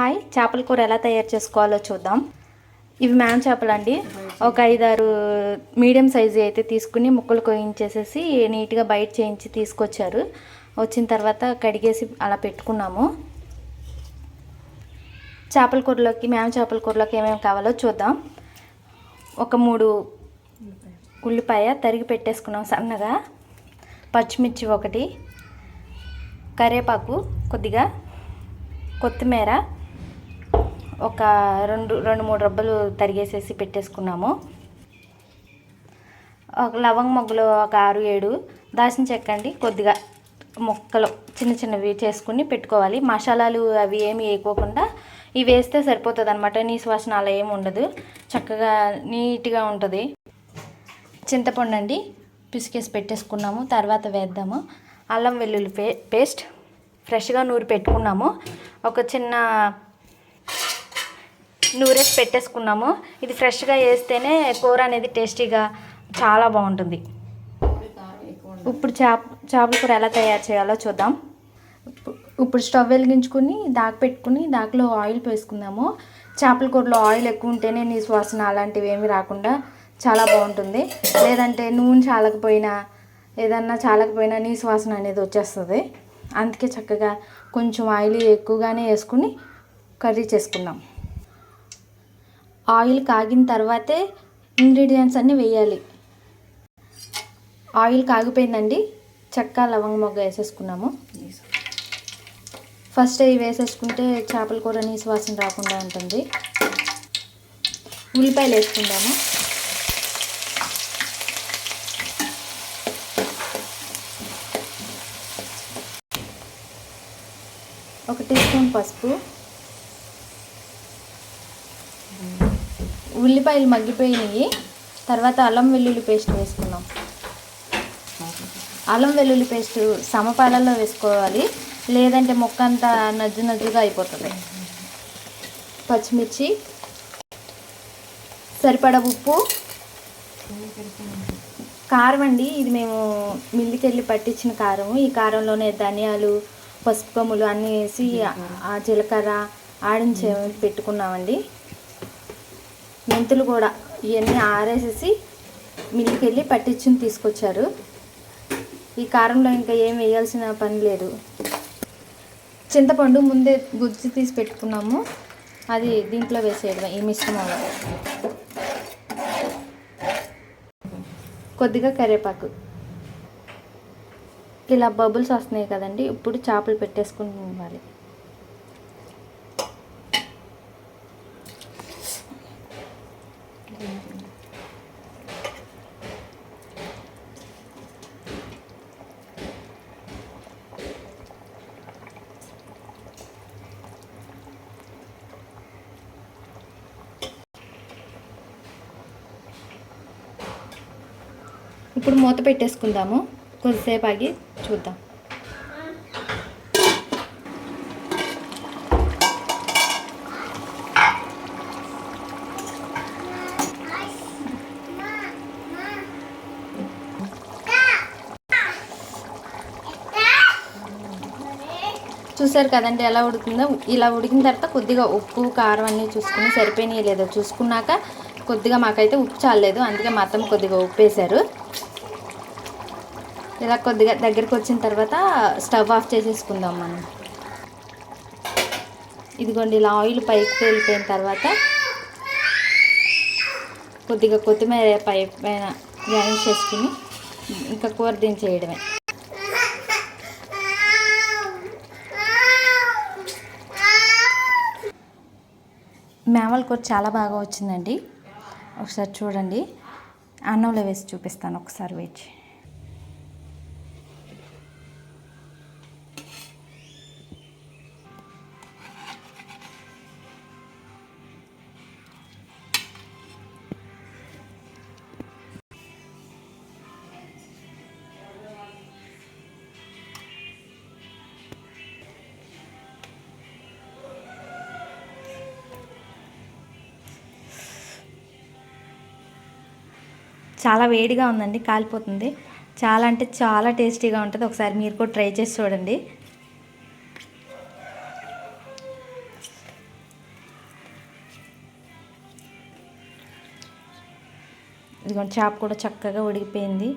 Hi చేపల కూర ఎలా తయారు చేసుకోవాలో చూద్దాం. ఇవి మేన చేపలు అండి ఒక ఐదారు మీడియం సైజు అయితే తీసుకుని ముక్కలు కోయించేసేసి నీట్గా బయట చేయించి తీసుకొచ్చారు. వచ్చిన తర్వాత కడిగేసి అలా పెట్టుకున్నాము. చేపల కూరలోకి మ్యామ్ చేపల కూరలోకి ఏమేమి కావాలో చూద్దాం. ఒక మూడు ఉల్లిపాయ తరిగి పెట్టేసుకున్నాం సన్నగా. పచ్చిమిర్చి ఒకటి. కరివేపాకు కొద్దిగా. కొత్తిమీర. ఒక రెండు రెండు మూడు రబ్బలు తరిగేసేసి పెట్టేసుకున్నాము. ఒక లవంగ మొగ్గలు ఒక ఆరు ఏడు దాచిన చెక్క అండి కొద్దిగా ముక్కలు చిన్న చిన్నవి చేసుకుని పెట్టుకోవాలి. మసాలాలు అవి ఏమి వేయకోకుండా ఇవి వేస్తే సరిపోతుంది అనమాట నీసు వాసన అలా ఏమి ఉండదు. చక్కగా నీట్గా ఉంటుంది. చింతపండు అండి పిసికేసి పెట్టేసుకున్నాము. తర్వాత వేద్దాము. అల్లం వెల్లుల్లి పే పేస్ట్ ఫ్రెష్గా నూరి పెట్టుకున్నాము. ఒక చిన్న నూరేసి పెట్టేసుకున్నాము. ఇది ఫ్రెష్గా వేస్తేనే కూర అనేది టేస్టీగా చాలా బాగుంటుంది. ఇప్పుడు చేప చేపల కూర ఎలా తయారు చేయాలో చూద్దాం. ఇప్పుడు స్టవ్ వెలిగించుకుని దాక పెట్టుకుని దాకలో ఆయిల్ వేసుకుందాము చేపల కూరలో ఆయిల్ ఎక్కువ ఉంటేనే నీ సువాసన అలాంటివి ఏమి రాకుండా చాలా బాగుంటుంది. లేదంటే నూనె చాలకపోయినా ఏదన్నా చాలకపోయినా నీ సువాసన అనేది వచ్చేస్తుంది. అందుకే చక్కగా కొంచెం ఆయిల్ ఎక్కువగానే వేసుకుని కర్రీ చేసుకుందాం. ఆయిల్ కాగిన తర్వాతే ఇంగ్రీడియంట్స్ అన్నీ వేయాలి. ఆయిల్ కాగిపోయిందండి. చెక్క లవంగ మొగ్గ వేసేసుకున్నాము. ఫస్ట్ ఇవి వేసేసుకుంటే చేపల కూర నీసు వాసన రాకుండా ఉంటుంది. ఉల్లిపాయలు వేసుకుందాము. ఒక టీ స్పూన్ పసుపు. ఉల్లిపాయలు మగ్గిపోయినాయి. తర్వాత అల్లం వెల్లుల్లి పేస్ట్ వేసుకున్నాం అల్లం వెల్లుల్లి పేస్ట్ సమపాలలో వేసుకోవాలి. లేదంటే మొక్క అంతా నజ్జు నజ్జుగా అయిపోతుంది. పచ్చిమిర్చి సరిపడ ఉప్పు కారం అండి. ఇది మేము మిల్లికి వెళ్ళి పట్టించిన కారం ఈ కారంలోనే ధనియాలు పసుపు కొమ్ములు అన్నీ వేసి ఆ జీలకర్ర ఆడించి పెట్టుకున్నామండి. మెంతులు కూడా ఇవన్నీ ఆరేసేసి మిల్లికి వెళ్ళి పట్టించుని తీసుకొచ్చారు. ఈ కారంలో ఇంకా ఏం వేయాల్సిన పని లేదు. చింతపండు ముందే గుజ్జు తీసి పెట్టుకున్నాము. అది దీంట్లో వేసేయడం ఈ మిశ్రమంలో కొద్దిగా కరివేపాకు. ఇలా బబుల్స్ వస్తున్నాయి కదండి ఇప్పుడు చేపలు పెట్టేసుకుని ఇప్పుడు మూత పెట్టేసుకుందాము. కొద్దిసేపు ఆగి చూద్దాం. చూసారు కదండి ఎలా ఉడుకుందో. ఇలా ఉడికిన తర్వాత కొద్దిగా ఉప్పు కారం అన్నీ చూసుకుని సరిపోయినాయి లేదో చూసుకున్నాక కొద్దిగా మాకైతే ఉప్పు చాలేదు అందుకే మా అత్తమ్మ కొద్దిగా ఉప్పు వేశారు ఇలా కొద్దిగా దగ్గరికి వచ్చిన తర్వాత స్టవ్ ఆఫ్ చేసేసుకుందాం మనం. ఇదిగోండి ఇలా ఆయిల్ పైకి తేలిపోయిన తర్వాత కొద్దిగా కొత్తిమీర పై పైన గార్నిష్ చేసుకుని ఇంకా కూర దించేయడమే. మేమల కూర చాలా బాగా వచ్చిందండి. ఒకసారి చూడండి. అన్నంలో వేసి చూపిస్తాను. ఒకసారి వేచి చాలా వేడిగా ఉందండి కాలిపోతుంది. చాలా అంటే చాలా టేస్టీగా ఉంటుంది. ఒకసారి మీరు కూడా ట్రై చేసి చూడండి. ఇదిగోండి చేప కూడా చక్కగా ఉడికిపోయింది.